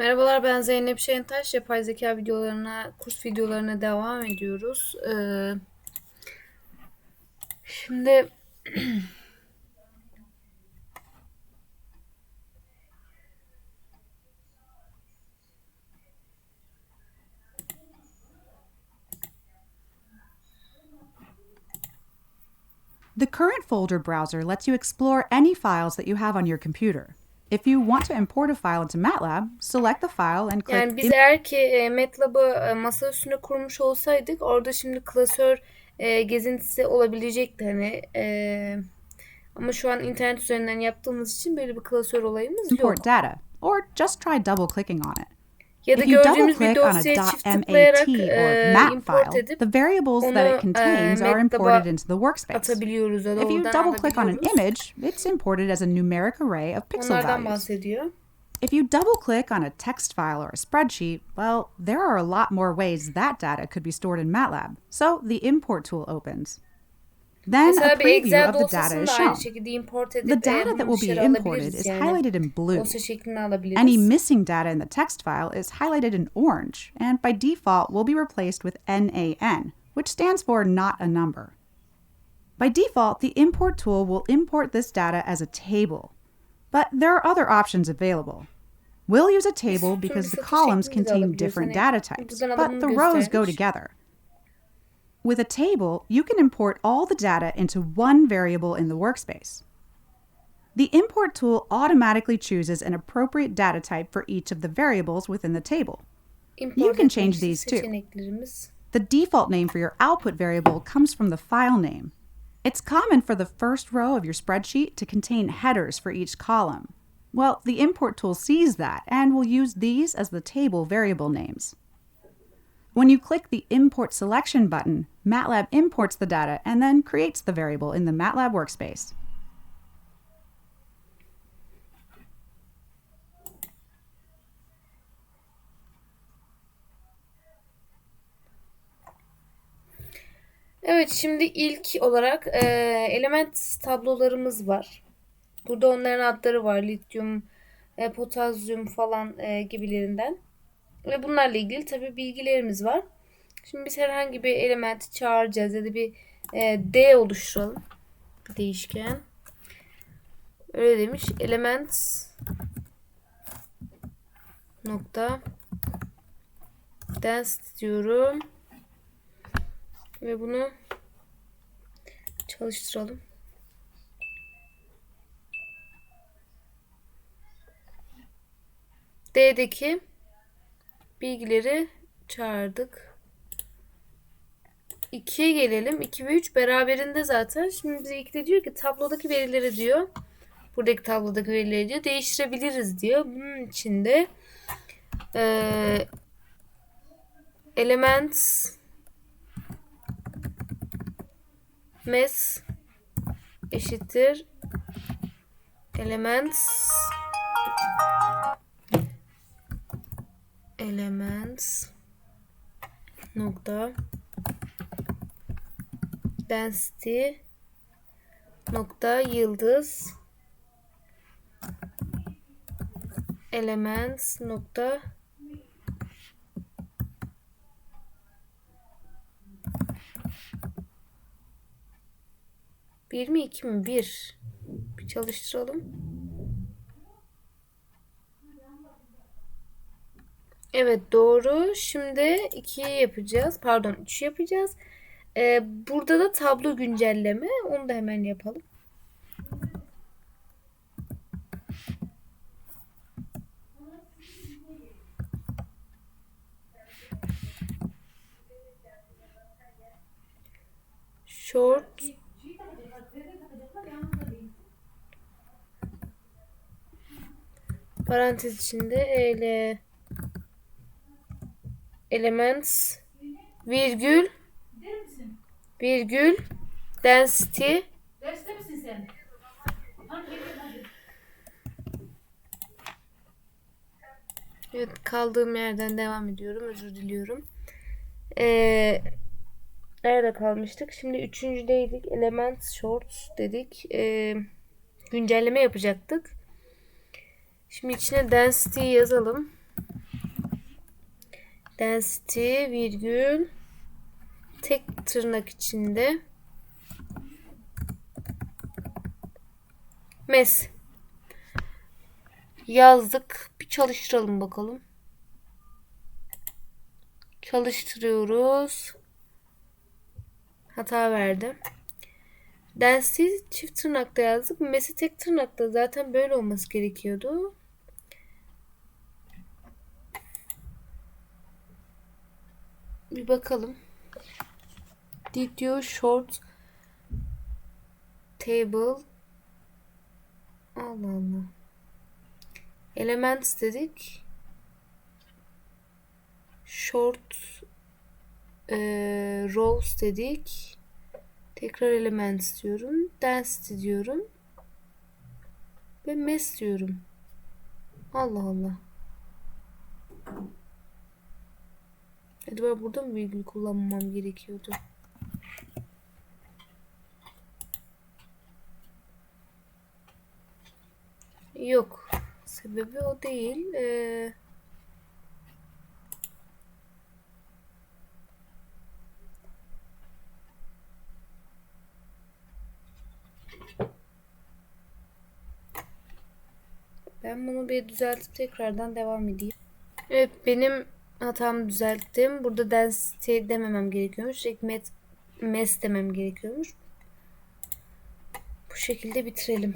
Merhabalar ben Zeynep Şentaş. Yapay zeka videolarına, kurs videolarına devam ediyoruz. Ee, şimdi The current folder browser lets you explore any files that you have on your computer. If you want to import a file into MATLAB, select the file and click yani biz eğer ki e, MATLAB'ı e, masa üstüne kurmuş olsaydık orada şimdi klasör e, gezintisi olabilecekti hani e, ama şu an internet üzerinden yaptığımız için böyle bir klasör olayımız yok. import data, or just try double clicking on it. Ya If you double click on a .mat or e, MAT file, the variables that it contains e, are imported into the workspace. atabiliyoruz ya da If you double click on an image, it's imported as a numeric array of pixel values. If you double click on a text file or a spreadsheet, well, there are a lot more ways that data could be stored in MATLAB. So the import tool opens. Then a preview of the data is shown. aynı şekilde import edip The data that will be imported is highlighted in blue. Dosya şeklini alabiliriz. Any missing data in the text file is highlighted in orange and by default will be replaced with NaN, which stands for not a number. By default, the import tool will import this data as a table. But there are other options available. We'll use a table because the columns contain different data types, but the rows go together. With a table, you can import all the data into one variable in the workspace. The import tool automatically chooses an appropriate data type for each of the variables within the table. Import you can change these too. The default name for your output variable comes from the file name. It's common for the first row of your spreadsheet to contain headers for each column. Well, the import tool sees that and will use these as the table variable names. When you click the Import Selection button, MATLAB imports the data and then creates the variable in the MATLAB workspace. Evet şimdi ilk olarak e, element tablolarımız var. Burada onların adları var. Lityum, e, potasyum falan e, gibilerinden. Ve bunlarla ilgili tabi bilgilerimiz var. Şimdi biz herhangi bir elementi çağıracağız ya da bir e, D oluşturalım. Bir değişken. Öyle demiş. Element nokta density diyorum. Ve bunu çalıştıralım. D'deki bilgileri çağırdık. 2'ye gelelim. 2 ve 3 beraberinde zaten. Şimdi bize 2'de diyor ki tablodaki verileri diyor. Buradaki tablodaki verileri diyor. Değiştirebiliriz diyor. Bunun içinde eee elements mes eşittir elements elements nokta density nokta yıldız elements nokta Bir mi iki mi? Bir. Bir çalıştıralım. Evet doğru. Şimdi 2'yi yapacağız. Pardon 3 yapacağız. Ee, burada da tablo güncelleme. Onu da hemen yapalım. Short parantez içinde ele elements virgül virgül density Derste misin sen? Evet kaldığım yerden devam ediyorum. Özür diliyorum. Ee, nerede kalmıştık? Şimdi üçüncüdeydik. Elements Shorts dedik. Ee, güncelleme yapacaktık. Şimdi içine density yazalım. Density virgül tek tırnak içinde mes yazdık. Bir çalıştıralım bakalım. Çalıştırıyoruz. Hata verdi. Density çift tırnakta yazdık. Mes'i tek tırnakta zaten böyle olması gerekiyordu. Bir bakalım. Did you short table Allah Allah. Elements dedik. Short eee rows dedik. Tekrar elements diyorum. Density diyorum. Ve mass diyorum. Allah Allah. Acaba burada mı virgül kullanmam gerekiyordu? Yok. Sebebi o değil. Ee, ben bunu bir düzeltip tekrardan devam edeyim. Evet benim hatamı düzelttim. Burada density dememem gerekiyormuş. Direkt met, mes demem gerekiyormuş. Bu şekilde bitirelim.